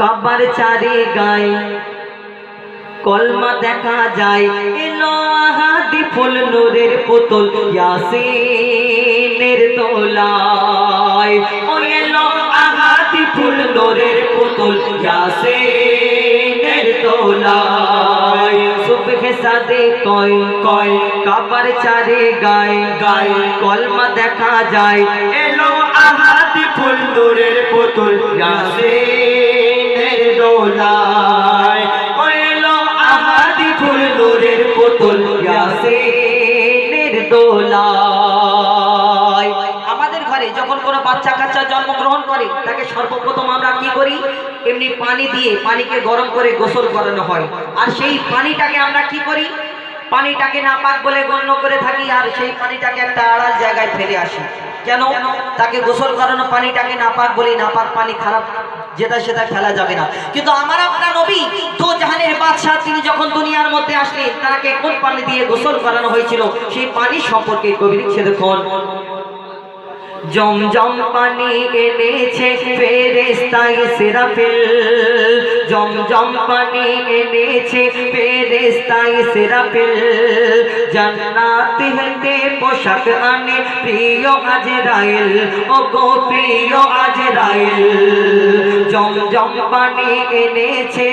কাবার চারে গায়, কলমা দেখা যায়। এলো ফুল নূরের পুতুল ইয়াসিনের দোলায় ও এলো আহাদি ফুল নূরের পুতুল ইয়াসিনের দোলায় সুবহে সাদে কয় কয়, কাবার চারে গায় গায় কলমা দেখা যায়। এলো আহাদি ফুল নূরের পুতুল ইয়াসিনের দোলায়। এলো আহাদি ফুল নূরের পুতুল ইয়াসিনের আমাদের ঘরে যখন কোনো বাচ্চা কাচ্চা জন্মগ্রহণ করে, তাকে সর্বপ্রথম আমরা কি করি? এমনি পানি দিয়ে পানিকে গরম করে গোসল করানো হয়। আর সেই পানিটাকে আমরা কি করি? পানিটাকে নাপাক বলে গণ্য করে থাকি আর সেই পানিটাকে একটা আড়াল জায়গায় ফেলে আসি। কেন? তাকে গোসল করানো পানিটাকে নাপাক বলি নাপাক পানি খারাপ যেটা সেটা ফেলা যাবে না। কিন্তু আমার আপনার নবী তো জাহানের বাদশাহ, তিনি যখন দুনিয়ার মধ্যে আসলেন তাকে কোন পানি দিয়ে গোসল করানো হয়েছিল? সেই পানি সম্পর্কে কবি লিখছে, দেখুন। জমজম পানি এনেছে ফেরেস্তা ইসরাফিল জমজম পানি এনেছে ফেরেস্তাই সেরাপিল জান্নাত হতে পোশাক আনে প্রিয় আজরাইল। ও গো প্রিয় আজরাইল, জমজম পানি এনেছে।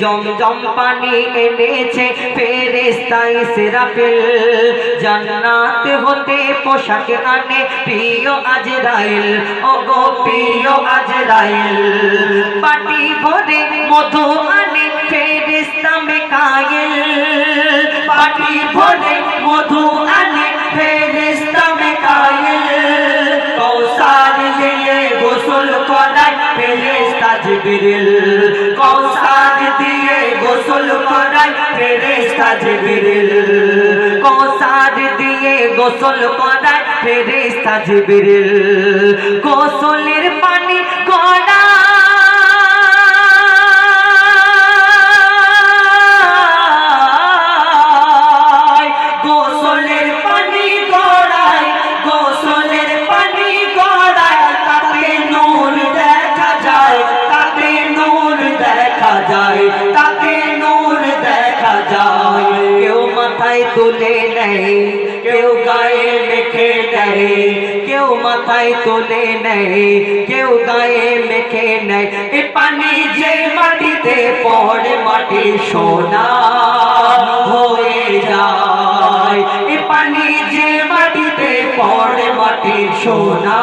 জমজম পানি এনেছে ফেরেস্তা ইসরাফিল। জান্নাত হতে পোশাক আনে প্রিয় আজরাইল। ও গো প্রিয় আজরাইল, পাটি ভরে মধু আনে ফেরেস্তা মেকাইল। পাটি ভরে মধু আনে ফেরেস্তা মেকাইল। কৌসার দিয়ে গোসল করায় ফেরেস্তা জিবরিল। ফেরেস্তা জিবিরিল কৌসার দিয়ে গোসল করায় ফেরেস্তা জিবরিল। গোসলের পানি করা মাথায় তুলে নেয়, কেউ গায়ে মেখে নেয়, কেউ মাথায় তুলে নেয়, কেউ গায়ে মেখে নেয়। এ পানি যে মাটিতে পড়ে, মাটি সোনা হয়ে যায়। এ পানি যে মাটিতে পড়ে, মাটি সোনা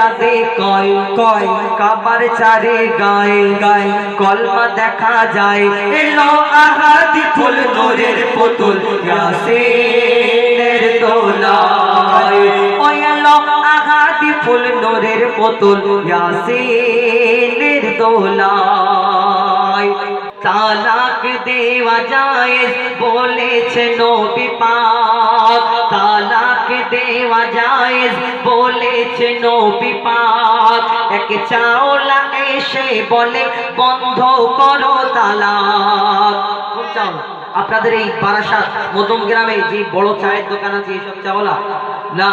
সাথে কয় কয় কাবার চারে গায়ে গায়ে কলমা দেখা যায়। এলো আহাদি ফুল, নোরের পুতুল, ইয়াসিনের দোলায়। ও এলো আহাদি ফুল, নোরের পুতুল, ইয়াসিনের দোলায়। তালাক দেওয়া যায়, বলেছে নবী পাক। তালাক দেওয়া যায়, বলেছে নবী পাক। এক চাওলা এসে বলে, বন্ধ করো তালাক। আপনাদের এই বারাসাত মধ্যম গ্রামে যে বড় চায়ের দোকান আছে, এইসব চাওলা না,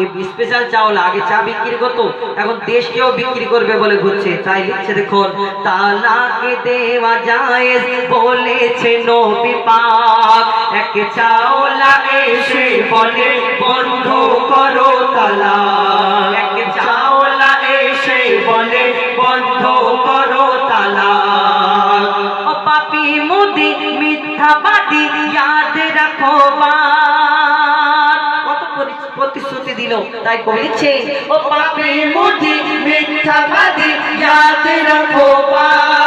এই স্পেশাল চাওলা আগে চা বিক্রি করতো, এখন দেশকেও বিক্রি করবে বলে ঘুরছে। তাই লিখছে দেখুন, তালাকে দেওয়া যায় বলেছে নবী পাক। এক চাওলা এসে বলে, বন্ধ করো তালাক। এক চাওলা এসে বলে, বন্ধ করো তালাক। ও পাপি মুদি মিথ্যাবাদী, ইয়াদ রাখো বাত। তাই কবি লিখছে ও পাপি মুদি মিথ্যাবাদী ইয়াদ রাখো বাত।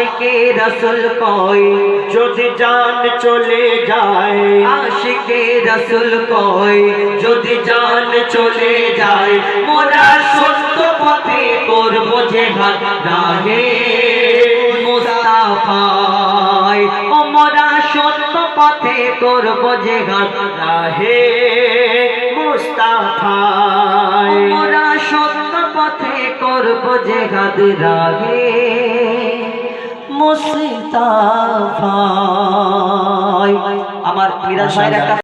আশিকে রসুল কয়, যদি জান চলে যায়। আশিকে রসুল কয়, যদি জান চলে যায়, মোরা সত্য পথে করব জেহাদ রাহে। মুস্তাফায়, ও মোরা সত্য পথে করব জেহাদ রাহে। মুস্তাফায় মোরা সত্য পথে করব জেহাদ রাহে। মুস্তাফায়। আমার মিরাজ ভাইয়ের একটা